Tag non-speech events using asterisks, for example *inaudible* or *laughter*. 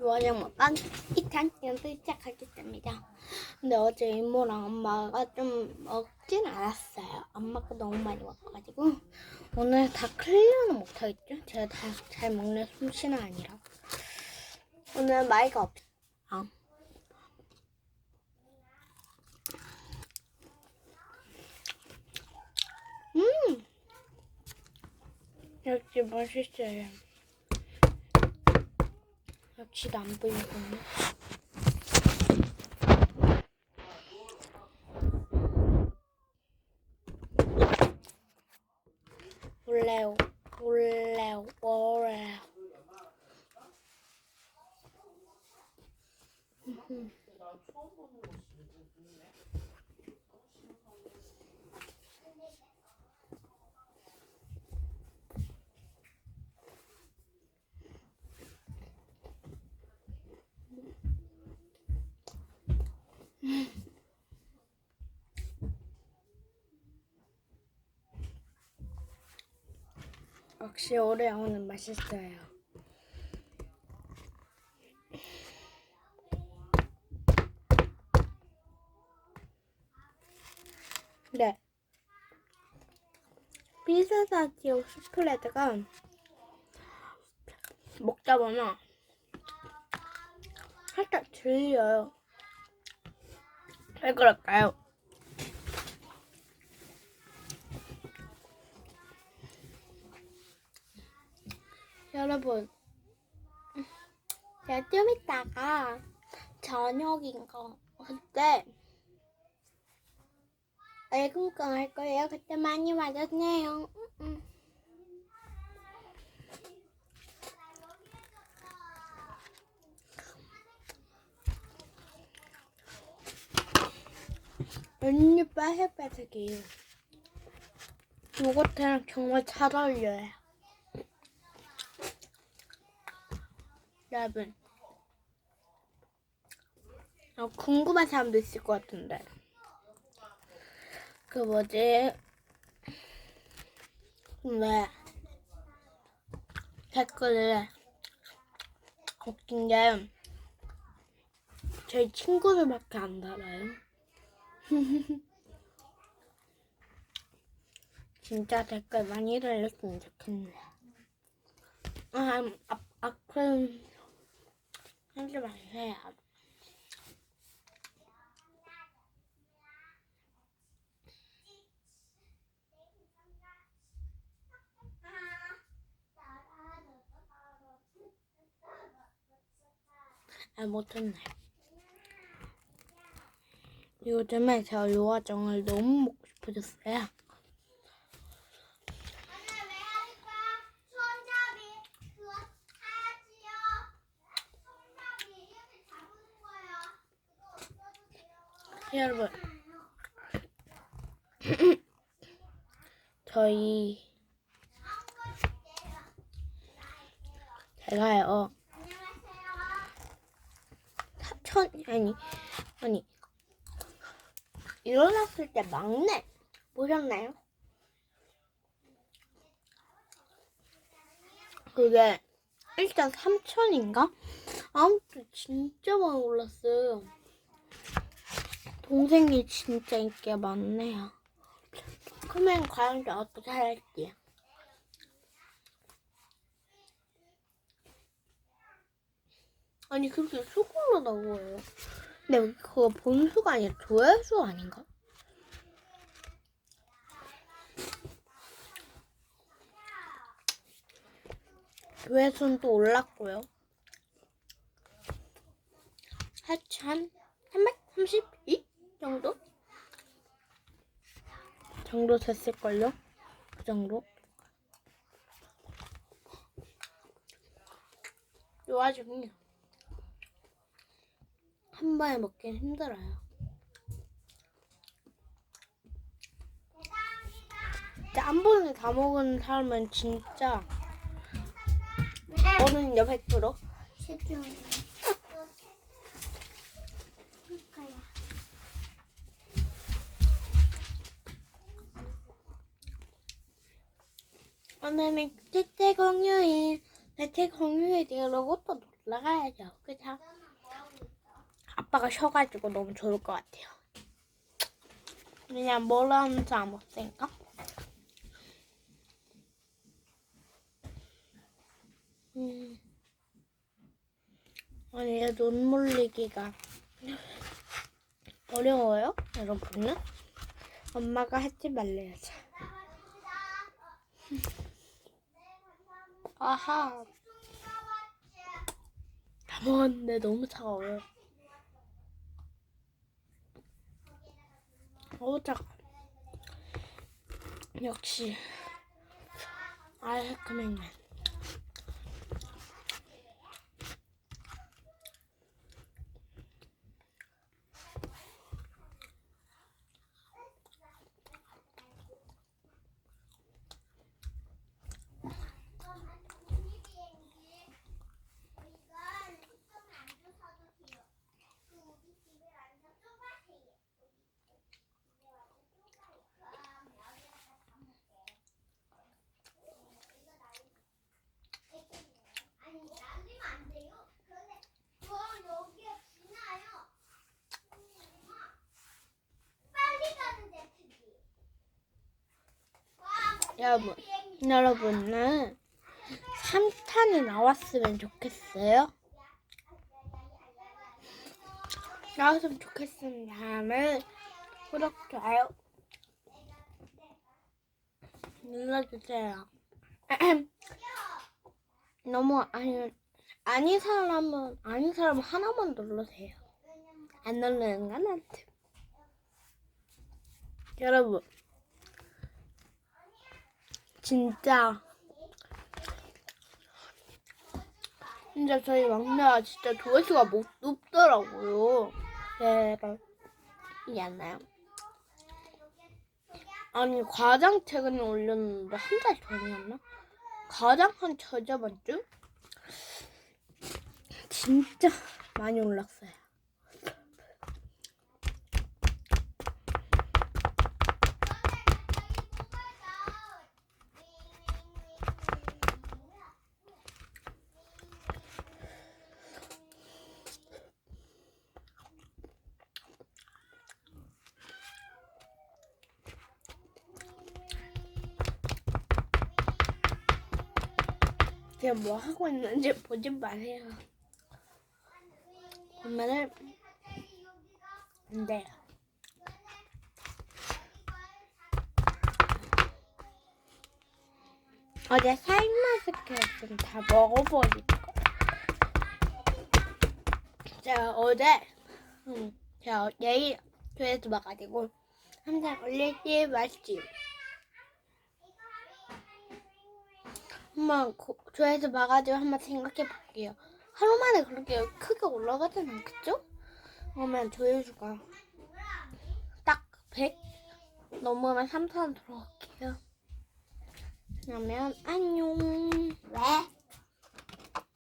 요한양 먹방 2탄 연습 시작하겠습니다. 근데 어제 이모랑 엄마가 좀 먹진 않았어요. 엄마가 너무 많이 먹어가지고 오늘 다 클리어는 못하겠죠? 제가 다 잘 먹는 솜씨는 아니라 오늘 마이가 없. 아. 음, 역시 맛있어요. 역시 남부이군요. 올레오, 올레오, 올레오. 역시 오레오는 맛있어요. 네. 피스타치오 스프레드가 먹다 보면 살짝 질려요. 왜 그럴까요? 여러분, 제가 좀 이따가 저녁인 거 그때 애금깡 할 거예요. 그때 많이. 음, 음. 언니 바삭바삭해요. 요거트랑 정말 잘 어울려요. 여러분. 어, 궁금한 사람도 있을 것 같은데. 그 뭐지? 왜 댓글을 웃긴 게 저희 친구들밖에 안 달아요. *laughs* 진짜 댓글 많이 달렸으면 좋겠네. 아, 아, 아, 그럼 하지 마세요. 아, 못했네. 요즘에 저 요화정을 너무 먹고 싶어졌어요. 여러분, 저희 제가요. 사천 아니 아니 일어났을 때 막내 보셨나요? 그게 일단 3천인가? 아무튼 진짜 많이 올랐어요. 동생이 진짜 인기가 많네요. 크면 과연 저 어떻게 할지. 아니 그렇게 수고로 나와요. 근데 그거 본수가 아니라 조회수 아닌가? 조회수는 또 올랐고요. 하천 332 정도? 정도 됐을걸요? 그 정도? 이 와중에 한 번에 먹긴 힘들어요. 한 번에 다 먹은 사람은 진짜 어른이요 100%. 집중. 오늘은 대체 공유일. 대체 공유일이 로봇도 올라가야죠. 그죠? 아빠가 쉬어가지고 너무 좋을 것 같아요. 그냥 뭘 하는지 안 없으니까. 음. 아니, 얘눈 몰리기가 어려워요, 여러분은? 엄마가 하지 말래야죠. 아하. 다 먹었는데 너무 차가워요. 어우, 차가 역시. 아이스크림맨. 아니 날리면 안 돼요. 그런데 저 여기에 지나요. 빨리 가는데 특이. 와, 여러분. 여러분은 3탄이 나왔으면 좋겠어요. 나왔으면 좋겠습니다. 다음에 구독, 좋아요 눌러주세요. *clears throat* 너무 아니 아닌 사람은 아닌 사람 하나만 눌러세요. 안 누르는 건 안 돼. 여러분 진짜 진짜 저희 막내가 진짜 조회수가 못 높더라고요. 제가 이게 안 나요. 아니 과장 최근에 올렸는데 한 달 전이었나? 가장 한 저저번 주? 진짜 많이 올랐어요. 제가 뭐 하고 있는지 보지 마세요. 보면은 안 돼요. 어제 샤인마스크를 다 먹어버리고 제가 어제 음, 제가 내일 교회에서 와가지고 한달 걸릴지 말지 한번 고- 조회수 봐가지고 한번 생각해 볼게요. 하루 만에 그렇게 크게 올라가진 않겠죠? 그러면 조회수가 딱 100 넘으면 3천 들어갈게요. 그러면 안녕. 왜?